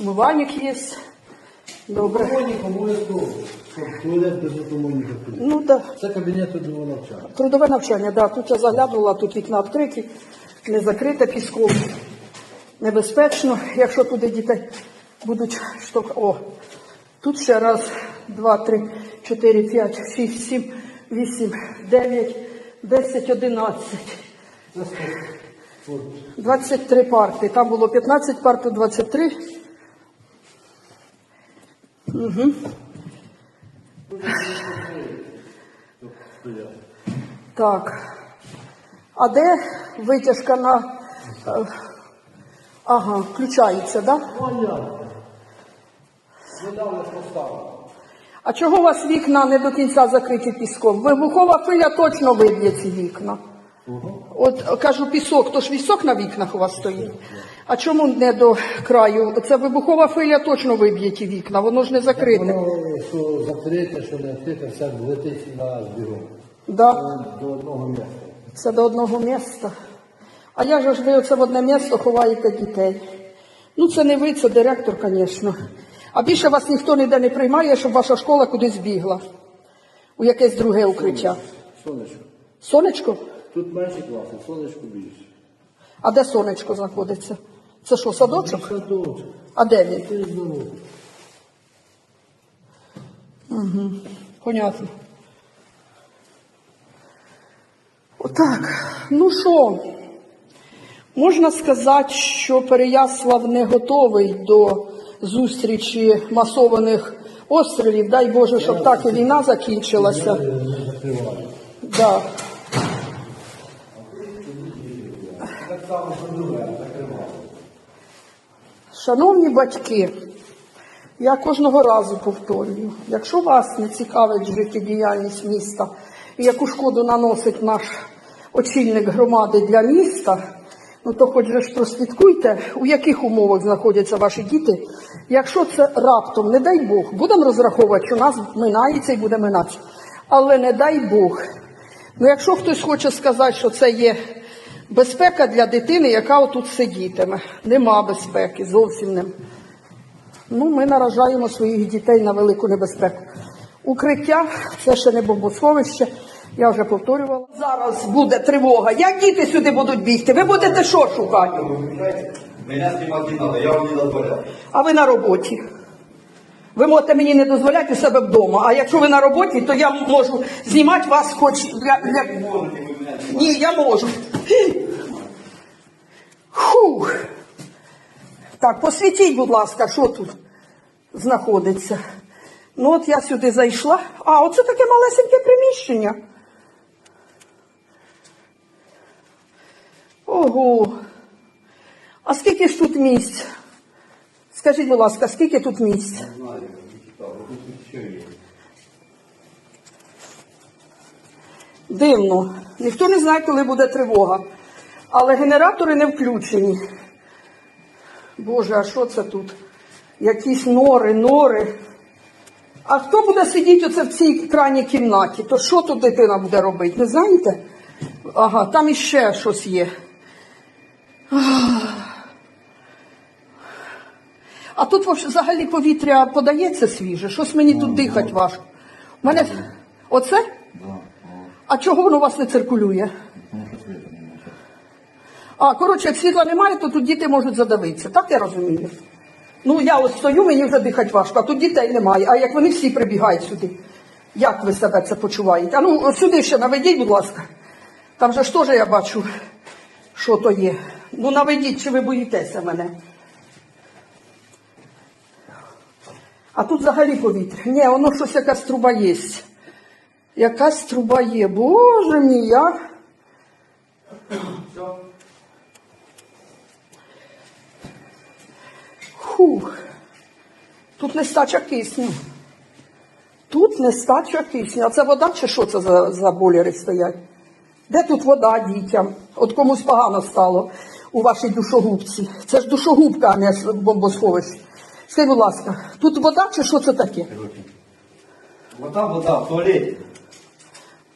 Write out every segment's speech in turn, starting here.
Умивальник є. Добре. Помойник обов'язково, туалет без ходити. Ну. Да. Це кабінет трудового навчання. Трудове навчання, да. Тут я заглянула, тут вікна відкриті, не закрите піском. Небезпечно, якщо туди дітей будуть штовх. О, тут ще раз, два, три, чотири, п'ять, шість, сім, вісім, дев'ять, десять, одинадцять. Це скільки? 23 парти. Там було 15 парт, тут 23. Угу. Так. А де витяжка на. е, Ага, включається, так? Да? А чого у вас вікна не до кінця закриті піском? Вибухова хвиля точно виб'є ці вікна. От кажу, пісок, то ж пісок на вікнах у вас стоїть. А чому не до краю? Це вибухова хвиля точно виб'є ті вікна, воно ж не закрите. Воно, що закрите, що не відкрите, все летить на збігу. Да, До одного місця. це до одного міста. А же ж ви оце в одне місто ховаєте дітей? Ну, це не ви, це директор, звісно. А більше вас ніхто ніде не приймає, щоб ваша школа кудись бігла. У якесь друге укриття. Сонечко. Сонечко? Тут менші класи, сонечко більше. А де сонечко знаходиться? Це що, садочок? Садочок. А де він? Ти здорово. Понятно. Отак. Ну що, можна сказати, що Переяслав не готовий до зустрічі масованих острілів. Дай Боже, щоб так і війна закінчилася. Да. Так само, друге, закриваю. Шановні батьки, я кожного разу повторюю, якщо вас не цікавить життєдіяльність міста і яку шкоду наносить наш очільник громади для міста, ну то хоч же ж прослідкуйте, у яких умовах знаходяться ваші діти. Якщо це раптом, не дай Бог, будемо розраховувати, що нас минається і буде минатися. Але не дай Бог. Ну, якщо хтось хоче сказати, що це є безпека для дитини, яка отут сидітиме, нема безпеки, зовсім нема. Ну, ми наражаємо своїх дітей на велику небезпеку. Укриття це ще не бомбосховище. Я вже повторювала. Зараз буде тривога. Як діти сюди будуть бігти? Ви будете що шукати? Меня снимать не надо, я вам не дозволяю. А ви на роботі. Ви можете мені не дозволяти у себе вдома. А якщо ви на роботі, то я можу знімати вас хоч для. для... Ні, я можу. Фух. Так, посвітіть, будь ласка, що тут знаходиться. Ну, от я сюди зайшла. А, оце таке малесеньке приміщення. Ого. А скільки ж тут місць? Скажіть, будь ласка, скільки тут місць? Не читал, Дивно. Ніхто не знає, коли буде тривога. Але генератори не включені. Боже, а що це тут? Якісь нори, нори. А хто буде сидіти оце в цій крайній кімнаті? То що тут дитина буде робити? Не знаєте? Ага, там іще щось є. А тут взагалі повітря подається свіже, щось мені тут дихати важко. У мене оце? А чого воно у вас не циркулює? А, коротше, як світла немає, то тут діти можуть задавитися. Так я розумію? Ну, я ось стою, мені вже дихати важко, а тут дітей немає. А як вони всі прибігають сюди, як ви себе це почуваєте? А ну, сюди ще наведіть, будь ласка. Там же ж теж я бачу, що то є. Ну, наведіть, чи ви боїтеся мене. А тут взагалі повітря. Ні, воно щось якась труба є. Якась труба є. Боже мій, я. Фух. Тут нестача кисню. Тут нестача кисню. А це вода чи що це за, за боліри стоять? Де тут вода дітям? От комусь погано стало у вашій душогубці. Це ж душогубка, а не бомбосховище. Скажіть, будь ласка, тут вода чи що це таке? Вода, вода, в туалете.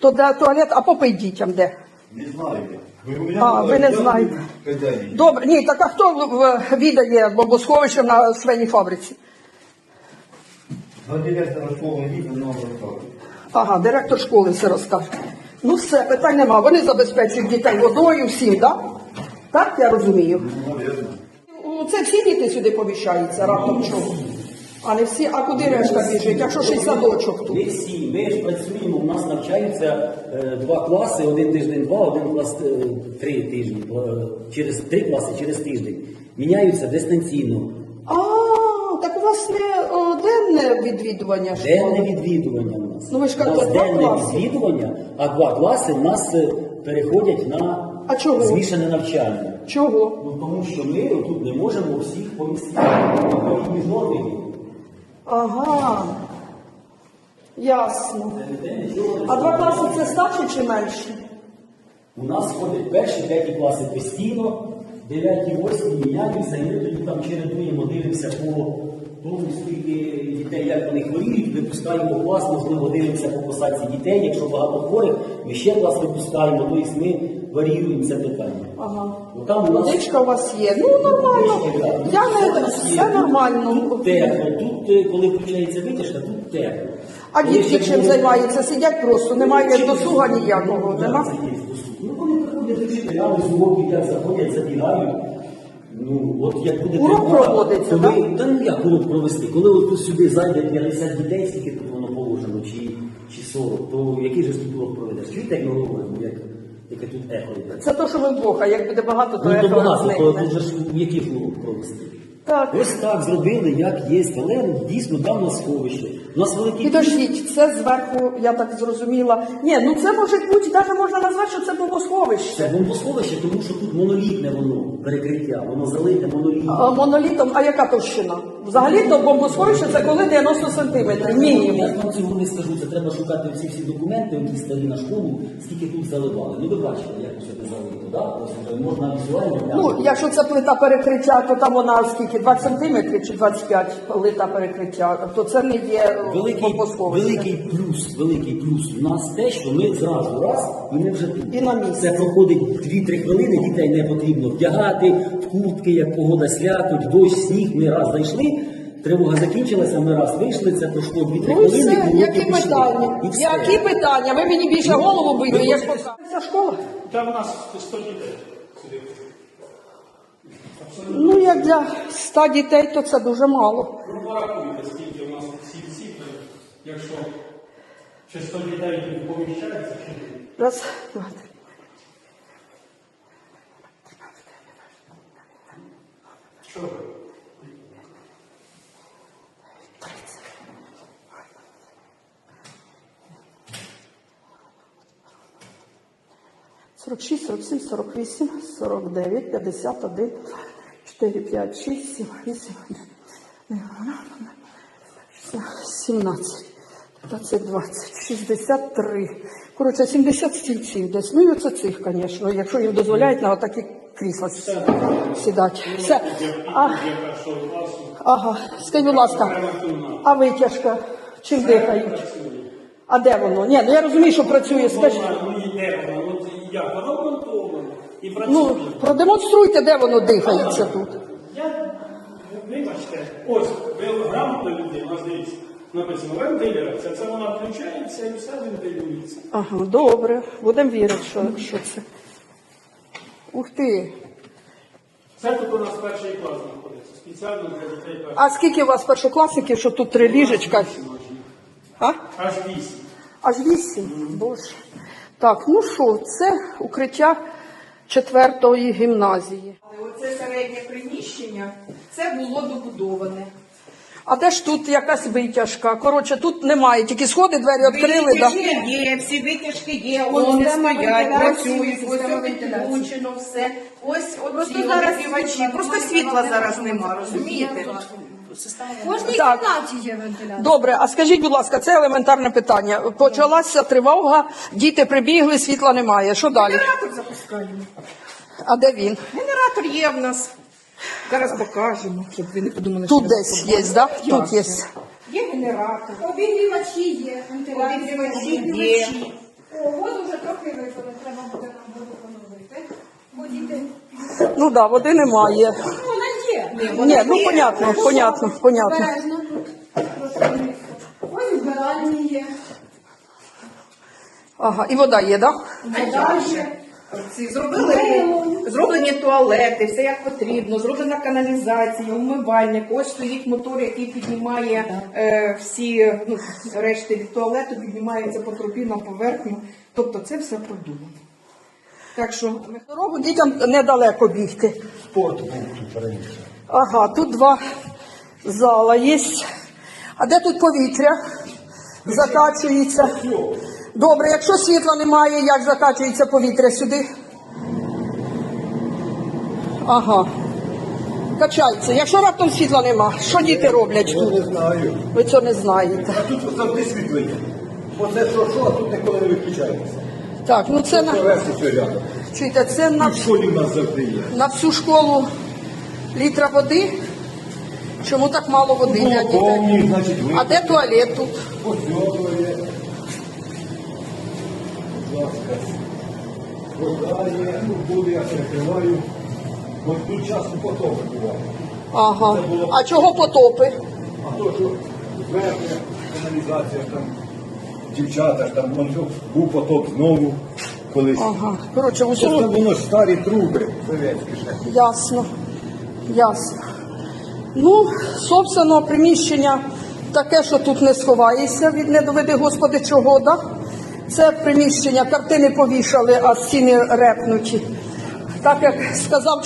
То де туалет, а попий дітям де? Не знаю я. Вы у меня А, была- вы не я знаете. хозяин. Добре, ні, так а хто в- в- відає бомбосховище на свиній фабриці? Но директора школы видно, но Ага, директор школи все розкаже. Ну все, питань нема. Вони забезпечують дітей водою, всім, так? Так я розумію. наверное. Ну, Це всі діти сюди поміщаються, раптом чого. А не всі, а куди решта біжить? Якщо ще й садочок тут. Ми всі, ми ж працюємо, у нас навчаються е, два класи, один тиждень два, один клас е, три тижні, е, через три класи через тиждень. Міняються дистанційно. А, так у вас не о, денне відвідування школи? Денне відвідування у нас. Ну, ви ж у кажете, нас два денне класи. відвідування, а два класи в нас е, переходять на А чого? змішане навчання. Чого? Ну тому що ми тут не можемо всіх помістити. Відповідні норми. Ага. Ясно. А два класи це старші чи менші? У нас ходить перші п'яті класи постійно, дев'яті, восьмі міняються, і ми тоді там чередуємо, дивимося по тому, скільки дітей, як вони хворіють, випускаємо клас, можливо, дивимося по посадці дітей. Якщо багато хворих, ми ще клас випускаємо, тобто ми варіюємо це питання. Ага. Бо там у нас Водичка у вас є. Ну, нормально. Я не все нормально. Тут тепло, тут, е, коли включається витяжка, тут тепло. А Коли дітки чим займаються? Сидять просто, немає досуга ніякого. Да, Нема? Ну, коли приходять вчителя з уроків, як заходять, забігають. Ну, от як буде Урок тривога, проводиться, коли, так? Та ну як урок провести? Коли от тут сюди зайде 50 дітей, скільки тут воно положено, чи, чи 40, то який же ж тут урок проведеш? Чуєте, як ми говоримо, як, яке тут ехо йде? Це то, що ви вдвох, а як буде багато, то Ну, то ехо багато, то зникне. тут же ж яких урок провести? Так. Ось так зробили, як є, але дійсно там на сховище. У нас великий Підождіть, це зверху, я так зрозуміла. Ні, ну це може бути, навіть можна назвати, що це бомбосховище. Це бомбосховище. тому що тут монолітне воно перекриття, воно залите монолітне. А, Монолітом, а яка товщина? Взагалі то бомбосховище це коли 90 сантиметрів, мінімум. Я вам цього не скажу, це треба шукати всі всі документи, які старі на школу, скільки тут заливали. Ну ви бачите, як усе це залито, да? Ось можна візуально Ну, якщо це плита перекриття, то там вона скільки? 20 сантиметрів чи 25 плита перекриття, то це не є Великий, великий плюс, великий плюс у нас те, що ми зразу раз і ми вже тут. І на місці. Це проходить 2-3 хвилини, дітей не потрібно вдягати в куртки, як погода слякоть, дощ, сніг. Ми раз зайшли, тривога закінчилася, ми раз вийшли, це пройшло 2-3 Ну хвилини. все, які пішли. питання? І все. Які питання? Ви мені більше голову бийте, я ж пока. Ця школа? Там у нас 100 дітей. Ну, як для ста дітей, то це дуже мало. Ну, порахуйте, скільки у нас всіх цифр, якщо чи 100 дітей поміщається, чи ні. Раз, два, три. ви? 46, 47, 48, 49, 51, 4, 5, 6, 7, 8, 17, 15, 20, 63. Коротше, 70 стільців десь. Ну і оце цих, звісно, якщо їм дозволяють на отакі крісла сідати. Все. А, ага, скажіть, будь ласка, а витяжка? Чим дихають? А де воно? Ні, ну я розумію, що працює. Скажіть як, вона вмонтована і працює. Ну, продемонструйте, де воно дихається тут. Я, вибачте, ось, ви грамотна людина, дивіться, написано вентиляція, це вона включається і все вентилюється. Ага, добре. Будемо вірити, що, що це. Ух ти. Це тут у нас перший клас знаходиться, спеціально для дітей першого. А скільки у вас першокласників, що тут три ліжечка? А? Аж вісім. Аж вісім. Боже. Так, ну що, це укриття четвертої гімназії. Оце середнє приміщення, це було добудоване. А де ж тут якась витяжка? Коротше, тут немає, тільки сходи, двері відкрили. Да? Витяжки є, всі витяжки є, ось вони стоять, працюють, ось це підключено все. Ось оці обігрівачі. Просто світла зараз нема, розумієте? Кожній Так. кімнаті є вентилятор. Добре, а скажіть, будь ласка, це елементарне питання. Почалася тривога, діти прибігли, світла немає. Що далі? Генератор запускаємо. А де він? Генератор є в нас. Зараз покажемо, щоб ви не подумали, Тут що десь є, да? Тут є. є генератор. Обігрівачі є. Обігрівачі є. О, воду вже трохи випили, треба буде нам воду поновити. діти. Ну так, да, води немає. Ну, вона є. Ні, ну понятно, понятно, понятно. Обережно. Просто Ось збиральні є. Ага, і вода є, так? Вода є. Ці зробили зроблені туалети, все як потрібно, зроблена каналізація, умивальник. Ось стоїть мотор, який піднімає е, всі ну, решти від туалету, піднімається по трубі на поверхню. Тобто це все продумано. Так що Дорогу дітям недалеко бігти. Спорт був тут раніше. Ага, тут два зала є. А де тут повітря? Закачується. Добре, якщо світла немає, як закачується повітря сюди? Ага. Качається. Якщо раптом світла нема, що діти роблять Я тут? не знаю. Ви цього не знаєте. А тут завжди світло є. Оце що, що, а тут ніколи не виключається. Так, ну це на чуєте, це на, В школі в нас завжди є. на всю школу літра води. Чому так мало води для дітей? Повні, значить, ви. А де туалет тут? Ось. Ласка. Вода є, ну буде, я перекриваю. Ось тут часом потоп буває. Ага. А чого потопи? А то, що зверхня, каналізація там, дівчата ж там, вон, був потоп знову колись. Ага. Коротше, Це ж воно ж старі труби совєтські ще. ясно. Ясно. Ну, собственно, приміщення таке, що тут не сховаєшся від не доведи Господи чого, да? Це приміщення, картини повішали, а стіни репнуті. Так як сказав